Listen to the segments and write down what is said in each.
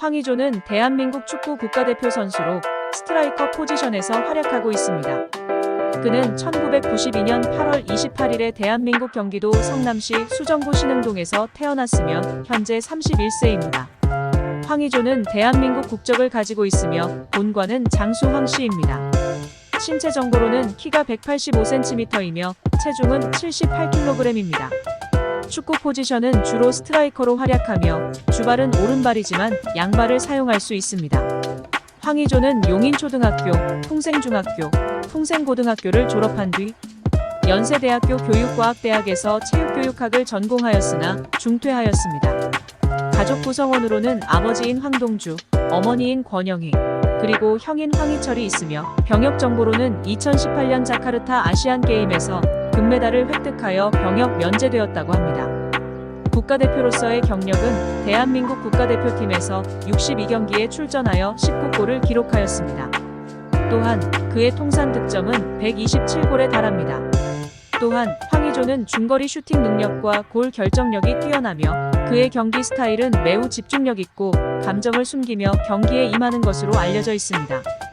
황의조는 대한민국 축구 국가대표 선수로 스트라이커 포지션에서 활약하고 있습니다. 그는 1992년 8월 28일에 대한민국 경기도 성남시 수정구 신흥동에서 태어났으며 현재 31세입니다. 황의조는 대한민국 국적을 가지고 있으며 본관은 장수황 씨입니다. 신체 정보로는 키가 185cm이며 체중은 78kg입니다. 축구 포지션은 주로 스트라이커로 활약하며 주발은 오른발이지만 양발을 사용할 수 있습니다. 황의조는 용인초등학교, 풍생중학교, 풍생고등학교를 졸업한 뒤 연세대학교 교육과학대학에서 체육교육학을 전공하였으나 중퇴하였습니다. 가족 구성원으로는 아버지인 황동주, 어머니인 권영희, 그리고 형인 황희철이 있으며 병역 정보로는 2018년 자카르타 아시안 게임에서 금메달을 획득하여 병역 면제되었다고 합니다. 국가대표로서의 경력은 대한민국 국가대표팀에서 62경기에 출전하여 19골을 기록하였습니다. 또한 그의 통산 득점은 127골에 달합니다. 또한 황의조는 중거리 슈팅 능력과 골 결정력이 뛰어나며 그의 경기 스타일은 매우 집중력 있고 감정을 숨기며 경기에 임하는 것으로 알려져 있습니다.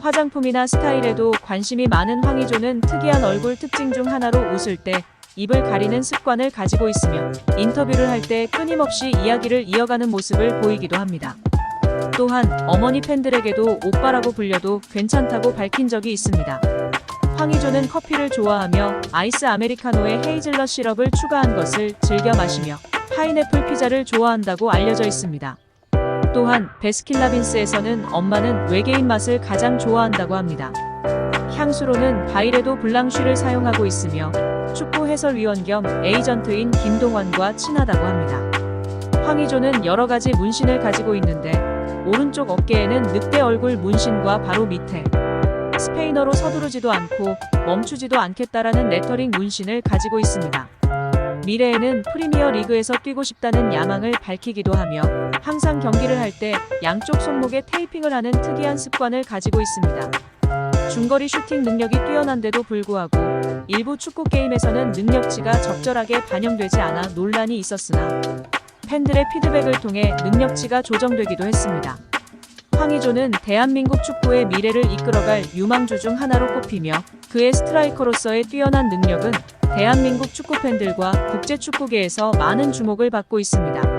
화장품이나 스타일에도 관심이 많은 황의조는 특이한 얼굴 특징 중 하나로 웃을 때 입을 가리는 습관을 가지고 있으며 인터뷰를 할 때 끊임없이 이야기를 이어가는 모습을 보이기도 합니다. 또한 어머니 팬들에게도 오빠라고 불려도 괜찮다고 밝힌 적이 있습니다. 황의조는 커피를 좋아하며 아이스 아메리카노에 헤이즐넛 시럽을 추가한 것을 즐겨 마시며 파인애플 피자를 좋아한다고 알려져 있습니다. 또한 베스킨라빈스에서는 엄마는 외계인 맛을 가장 좋아한다고 합니다. 향수로는 바이레도 블랑쉬를 사용하고 있으며 축구 해설위원 겸 에이전트인 김동완과 친하다고 합니다. 황의조는 여러 가지 문신을 가지고 있는데 오른쪽 어깨에는 늑대 얼굴 문신과 바로 밑에 스페인어로 서두르지도 않고 멈추지도 않겠다라는 레터링 문신을 가지고 있습니다. 미래에는 프리미어 리그에서 뛰고 싶다는 야망을 밝히기도 하며 항상 경기를 할 때 양쪽 손목에 테이핑을 하는 특이한 습관을 가지고 있습니다. 중거리 슈팅 능력이 뛰어난데도 불구하고 일부 축구 게임에서는 능력치가 적절하게 반영되지 않아 논란이 있었으나 팬들의 피드백을 통해 능력치가 조정되기도 했습니다. 황의조는 대한민국 축구의 미래를 이끌어갈 유망주 중 하나로 꼽히며 그의 스트라이커로서의 뛰어난 능력은 대한민국 축구 팬들과 국제 축구계에서 많은 주목을 받고 있습니다.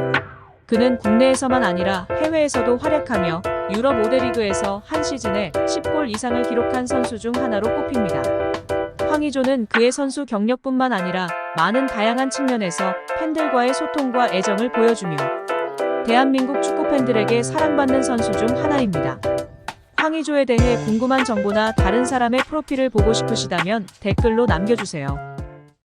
그는 국내에서만 아니라 해외에서도 활약하며 유럽 5대 리그에서 한 시즌에 10골 이상을 기록한 선수 중 하나로 꼽힙니다. 황의조는 그의 선수 경력뿐만 아니라 많은 다양한 측면에서 팬들과의 소통과 애정을 보여주며 대한민국 축구 팬들에게 사랑받는 선수 중 하나입니다. 황의조에 대해 궁금한 정보나 다른 사람의 프로필을 보고 싶으시다면 댓글로 남겨주세요.